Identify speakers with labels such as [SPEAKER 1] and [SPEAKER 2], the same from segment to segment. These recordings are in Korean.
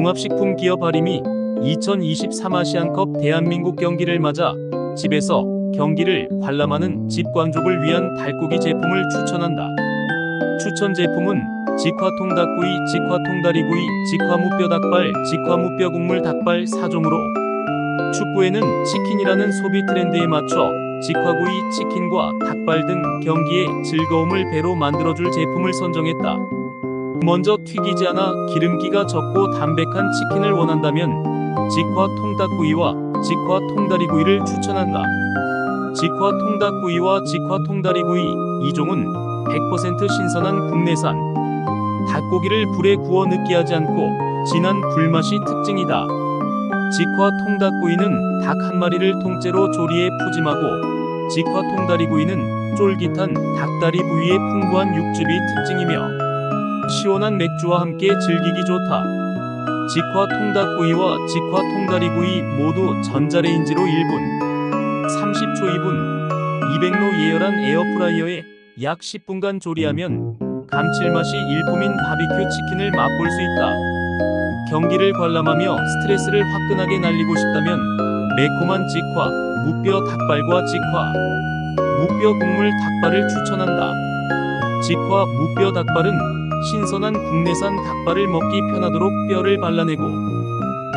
[SPEAKER 1] 종합식품 기업 하림이 2023 아시안컵 대한민국 경기를 맞아 집에서 경기를 관람하는 집관족을 위한 닭고기 제품을 추천한다. 추천 제품은 직화통 닭구이, 직화통 다리구이, 직화무뼈 닭발, 직화무뼈 국물 닭발 4종으로 축구에는 치킨이라는 소비 트렌드에 맞춰 직화구이, 치킨과 닭발 등 경기의 즐거움을 배로 만들어줄 제품을 선정했다. 먼저 튀기지 않아 기름기가 적고 담백한 치킨을 원한다면 직화 통닭구이와 직화 통다리구이를 추천한다. 직화 통닭구이와 직화 통다리구이 이 종은 100% 신선한 국내산 닭고기를 불에 구워 느끼하지 않고 진한 불맛이 특징이다. 직화 통닭구이는 닭 한 마리를 통째로 조리해 푸짐하고 직화 통다리구이는 쫄깃한 닭다리 부위의 풍부한 육즙이 특징이며 시원한 맥주와 함께 즐기기 좋다. 직화 통닭구이와 직화 통다리구이 모두 전자레인지로 1분, 30초 2분, 200로 예열한 에어프라이어에 약 10분간 조리하면 감칠맛이 일품인 바비큐 치킨을 맛볼 수 있다. 경기를 관람하며 스트레스를 화끈하게 날리고 싶다면 매콤한 직화, 무뼈 닭발과 직화, 무뼈 국물 닭발을 추천한다. 직화 무뼈 닭발은 신선한 국내산 닭발을 먹기 편하도록 뼈를 발라내고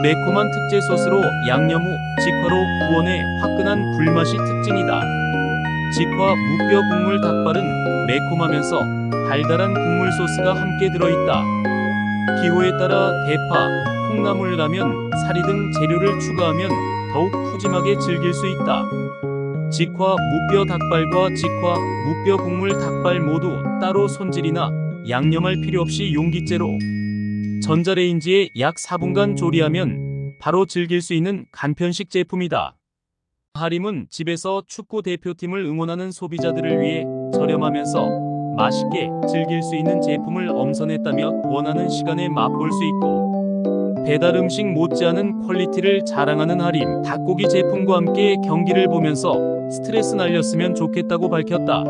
[SPEAKER 1] 매콤한 특제 소스로 양념 후 직화로 구워내 화끈한 불맛이 특징이다. 직화 무뼈 국물 닭발은 매콤하면서 달달한 국물 소스가 함께 들어있다. 기호에 따라 대파, 콩나물 라면, 사리 등 재료를 추가하면 더욱 푸짐하게 즐길 수 있다. 직화 무뼈 닭발과 직화 무뼈 국물 닭발 모두 따로 손질이나 양념할 필요 없이 용기째로 전자레인지에 약 4분간 조리하면 바로 즐길 수 있는 간편식 제품이다. 하림은 집에서 축구 대표팀을 응원하는 소비자들을 위해 저렴하면서 맛있게 즐길 수 있는 제품을 엄선했다며 원하는 시간에 맛볼 수 있고 배달 음식 못지않은 퀄리티를 자랑하는 하림 닭고기 제품과 함께 경기를 보면서 스트레스 날렸으면 좋겠다고 밝혔다.